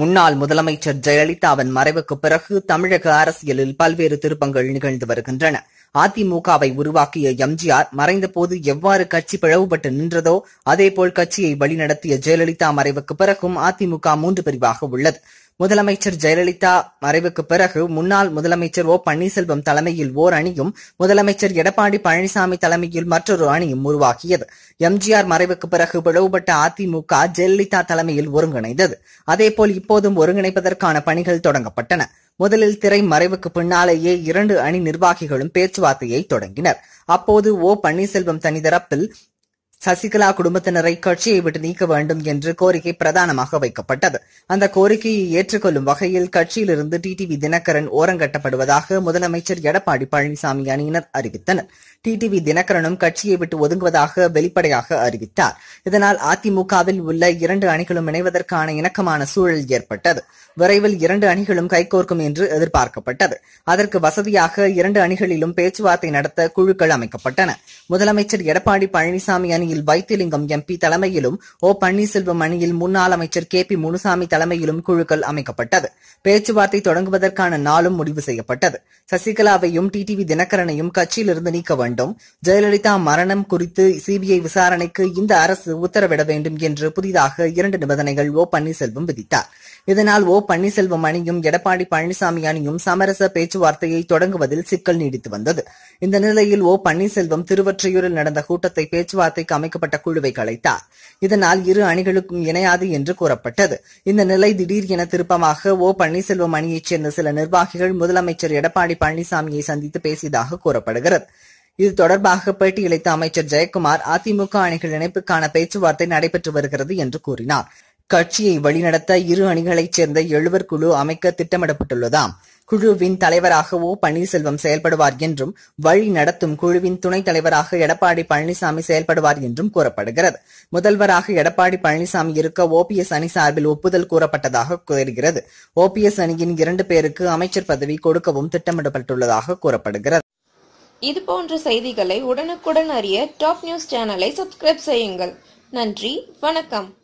முன்னாள் முதலமைச்சர் ஜெயலலிதாவின் மறைவுக்கு பிறகு தமிழக அரசியலில் பல்வேறு திருப்பங்கள் நிகழ்ந்து வருகின்றன. அதிமுகவை உருவாக்கிய எம்ஜிஆர் மறைந்தபோது எவ்வாறு கட்சி பிளவுபட்டு நின்றதோ அதேபோல் கட்சியை வழிநடத்திய ஜெயலலிதா மறைவுக்கு பிறகும் அதிமுக மூன்று பிரிவாக உள்ளது. முதலமைச்சர் ஜெயலலிதா மறைவுக்கு பிறகு முன்னாள் முதலமைச்சர் ஓ பன்னீர்செல்வம் தலைமையில் ஓர் அணியும் முதலமைச்சர் எடப்பாடி பழனிசாமி தலைமையில் மற்றொரு அணியும் உருவாகியது எம்ஜிஆர் மறைவுக்கு பிறகு பிளவுபட்ட அதிமுக ஜெயலலிதா தலைமையில் ஒருங்கிணைந்தது. அதேபோல் இப்போதும் ஒருங்கிணைப்பதற்கான பணிகள் தொடங்கப்பட்டன. முதலில் திரை மறைவுக்கு பின்னாலேயே இரண்டு அணி நிர்வாகிகளும் பேச்சுவார்த்தையை தொடங்கினர். அப்போது ஓ. பன்னீர்செல்வம் தனிதரப்பில் சசிகலா குடும்பத்தினரை கட்சியை விட்டு நீக்க வேண்டும் என்று கோரிக்கை பிரதானமாக வைக்கப்பட்டது. அந்த கோரிக்கையை ஏற்றுக்கொள்ளும் வகையில் கட்சியிலிருந்து டிடிவி தினகரன் ஓரங்கட்டப்படுவதாக முதலமைச்சர் எடப்பாடி பழனிசாமி அணியினர் அறிவித்தனர். டிடிவி தினகரனும் கட்சியை விட்டு ஒதுங்குவதாக வெளிப்படையாக அறிவித்தார். இதனால் அதிமுகவில் உள்ள இரண்டு அணிகளும் இணைவதற்கான இணக்கமான சூழல் ஏற்பட்டது. விரைவில் இரண்டு அணிகளும் கைகோர்க்கும் என்று எதிர்பார்க்கப்பட்டது. அதற்கு வசதியாக இரண்டு அணிகளிலும் பேச்சுவார்த்தை நடத்த குழுக்கள் அமைக்கப்பட்டன. முதலமைச்சர் எடப்பாடி பழனிசாமி அணியில் வைத்திலிங்கம் எம்பி தலைமையிலும் ஓ பன்னீர்செல்வம் அணியில் முன்னாள் அமைச்சர் கே பி முனுசாமி தலைமையிலும் குழுக்கள் அமைக்கப்பட்டது. பேச்சுவார்த்தை தொடங்குவதற்கான நாளும் முடிவு செய்யப்பட்டது. சசிகலாவையும் டிடிவி தினகரனையும் கட்சியிலிருந்து நீக்க வேண்டும். ஜெயலலிதா மரணம் குறித்து சிபிஐ விசாரணைக்கு இந்த அரசு உத்தரவிட வேண்டும் என்று புதிதாக இரண்டு நிபந்தனைகள் ஓ பன்னீர்செல்வம் விதித்தார். இதனால் ஓ பன்னீர்செல்வம் அணியும் எடப்பாடி பழனிசாமி அணியும் சமரச பேச்சுவார்த்தையை தொடங்குவதில் சிக்கல் நீடித்து வந்தது. இந்த நிலையில் ஓ பன்னீர்செல்வம் திருவொற்றியூரில் நடந்த கூட்டத்தை பேச்சுவார்த்தைக்கு அமைக்கப்பட்ட குழுவை கலைத்தார். இதனால் இரு அணிகளுக்கும் இணையாது என்று கூறப்பட்டது. இந்த நிலை திடீர் என திருப்பமாக ஓ பன்னீர்செல்வம் அணியைச் சேர்ந்த சில நிர்வாகிகள் முதலமைச்சர் எடப்பாடி பழனிசாமியை சந்தித்து பேசியதாக கூறப்படுகிறது. இது தொடர்பாக பேட்டியளித்த அமைச்சர் ஜெயக்குமார் அதிமுக அணிகள் இணைப்புக்கான பேச்சுவார்த்தை நடைபெற்று வருகிறது என்று கூறினார். கட்சியை வழிநடத்த இரு அணிகளைச் சேர்ந்த எழுவர் குழு அமைக்க திட்டமிடப்பட்டுள்ளதாம். குழுவின் தலைவராக ஓ பன்னீர்செல்வம் செயல்படுவார் என்றும் வழி நடத்தும் குழுவின் துணைத் தலைவராக எடப்பாடி பழனிசாமி செயல்படுவார் என்றும் கூறப்படுகிறது. முதல்வராக எடப்பாடி பழனிசாமி இருக்க ஓபிஎஸ் அணி சார்பில் ஒப்புதல் கூறப்பட்டதாக தெரிகிறது. ஓபிஎஸ் அணியின் இரண்டு பேருக்கு அமைச்சர் பதவி கொடுக்கவும் திட்டமிடப்பட்டுள்ளதாக கூறப்படுகிறது. இது போன்ற செய்திகளை உடனுக்குடன் அறிய டாப் நியூஸ் சேனலை சப்ஸ்கிரைப் செய்யுங்கள். நன்றி வணக்கம்.